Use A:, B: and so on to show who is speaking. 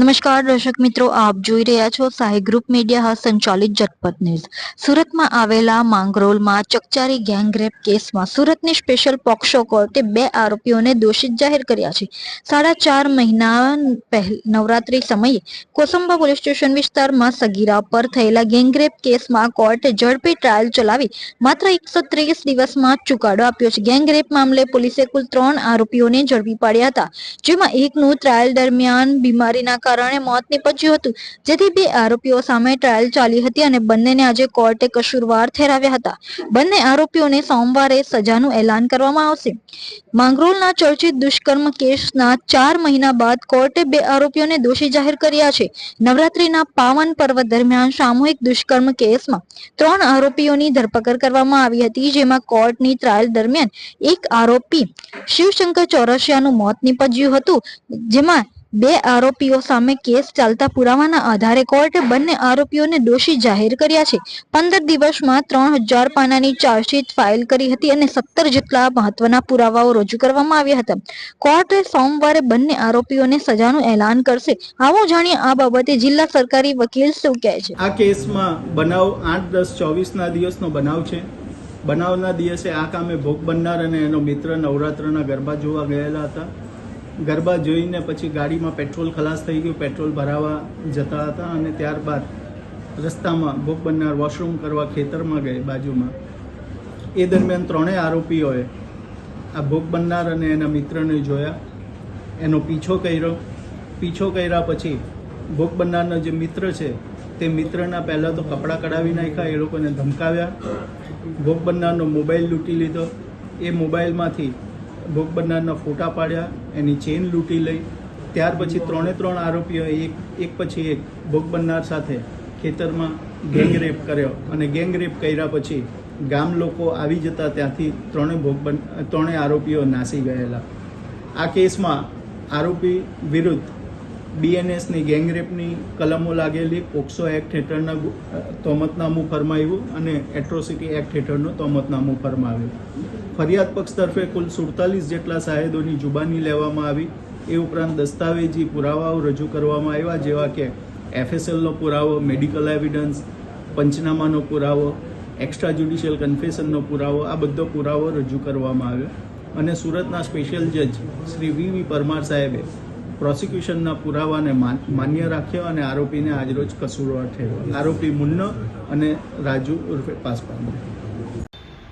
A: નમસ્કાર દર્શક મિત્રો, આપ જોઈ રહ્યા છો સાહી ગ્રુપ મીડિયા સંચાલિત જટપટ ન્યૂઝ. સુરતમાં આવેલા માંગરોળમાં ચકચારી ગેંગરેપ કેસમાં સુરતની સ્પેશિયલ પોક્સો કોર્ટે બે આરોપીઓને દોષિત જાહેર કર્યા છે. સાડા ચાર મહિના નવરાત્રી સમયે કોસંબા પોલીસ સ્ટેશન વિસ્તારમાં સગીરા પર થયેલા ગેંગરેપ કેસમાં કોર્ટે ઝડપી ટ્રાયલ ચલાવી માત્ર એકસો ત્રીસ દિવસમાં જ ચુકાદો આપ્યો છે. ગેંગરેપ મામલે પોલીસે કુલ ત્રણ આરોપીઓને ઝડપી પાડ્યા હતા, જેમાં એકનું ટ્રાયલ દરમિયાન બીમારીના કારણે મોત નીપજ્યું હતું. જેથી બે આરોપીઓ સામે ટ્રાયલ ચાલી હતી અને બંનેને આજે કોર્ટે કસૂરવાર ઠેરાવ્યા હતા. બંને આરોપીઓને સોમવારે સજાનું એલાન કરવામાં આવશે. માંગરોળના ચર્ચિત દુષ્કર્મ કેસના ચાર મહિના બાદ કોર્ટે બે આરોપીઓને દોષી જાહેર કર્યા છે. નવરાત્રીના પાવન પર્વ દરમિયાન સામૂહિક દુષ્કર્મ કેસમાં ત્રણ આરોપીઓની ધરપકડ કરવામાં આવી હતી, જેમાં કોર્ટની ટ્રાયલ દરમિયાન એક આરોપી શિવશંકર ચોરસિયાનું મોત નીપજ્યું હતું, જેમાં બે આરોપીઓ સામે કેસ ચાલતા પુરાવાના આધારે કોર્ટે બંને આરોપીઓને દોષી જાહેર કર્યા છે. પંદર દિવસમાં ત્રણ હજાર પાનાની ચાર્જશીટ ફાઇલ કરી હતી અને સત્તર જેટલા મહત્વના પુરાવાઓ રજૂ કરવામાં આવ્યા હતા. કોર્ટે સોમવારે બંને આરોપીઓને સજાનું એલાન કરશે. આવો જાણીએ આ બાબતે જિલ્લા સરકારી વકીલ શું કહે છે?
B: આ કેસમાં બનાવ આઠ દસ ચોવીસના દિવસનો બનાવ છે. બનાવના દિવસે આ કામે ભોગ બનનાર અને એનો મિત્ર નવરાત્રના ગરબા જોવા ગયેલા હતા. ગરબા જોઈને પછી ગાડીમાં પેટ્રોલ ખલાસ થઈ ગયું, પેટ્રોલ ભરાવા જતા હતા અને ત્યારબાદ રસ્તામાં ભોગ બનનાર વોશરૂમ કરવા ખેતરમાં ગઈ બાજુમાં. એ દરમિયાન ત્રણેય આરોપીઓએ આ ભોગ બનનાર અને એના મિત્રને જોયા. એનો પીછો કર્યો. પીછો કર્યા પછી ભોગ બનનારનો જે મિત્ર છે, તે મિત્રના પહેલાં તો કપડાં કઢાવી નાખ્યા, એ લોકોને ધમકાવ્યા. ભોગ બનનારનો મોબાઈલ લૂંટી લીધો. એ મોબાઈલમાંથી ભોગ બનનારના ફોટા પાડ્યા, એની ચેન લૂંટી લઈ. ત્યાર પછી ત્રણે ત્રણ આરોપીઓ એક એક પછી એક ભોગ બનનાર સાથે ખેતરમાં ગેંગરેપ કર્યો અને ગેંગરેપ કર્યા પછી ગામ લોકો આવી જતા ત્યાંથી ત્રણે ભોગ બન, ત્રણે આરોપીઓ નાસી ગયેલા. આ કેસમાં આરોપી વિરુદ્ધ બીએનએસની ગેંગરેપની કલમો લાગેલી, પોક્સો એક્ટ હેઠળના તોમતનામું ફરમાવ્યું અને એટ્રોસિટી એક્ટ હેઠળનું તોમતનામું ફરમાવ્યું. ફરિયાદ પક્ષ તરફે કુલ સુડતાલીસ જેટલા સાહેદોની જુબાની લેવામાં આવી. એ ઉપરાંત દસ્તાવેજી પુરાવાઓ રજૂ કરવામાં આવ્યા, જેવા કે એફએસએલનો પુરાવો મેડિકલ એવિડન્સ પંચનામાનો પુરાવો એક્સ્ટ્રા જ્યુડિશિયલ કન્ફેશનનો પુરાવો, આ બધો પુરાવો રજૂ કરવામાં આવ્યો. અને સુરતના સ્પેશિયલ જજ શ્રી વી વી પરમાર સાહેબે પ્રોસિક્યુશનના પુરાવાને માન- માન્ય રાખ્યો અને આરોપીને આજરોજ કસૂરવાર ઠેરવ્યો. આરોપી મુન્નો અને રાજુ ઉર્ફે પાસપાન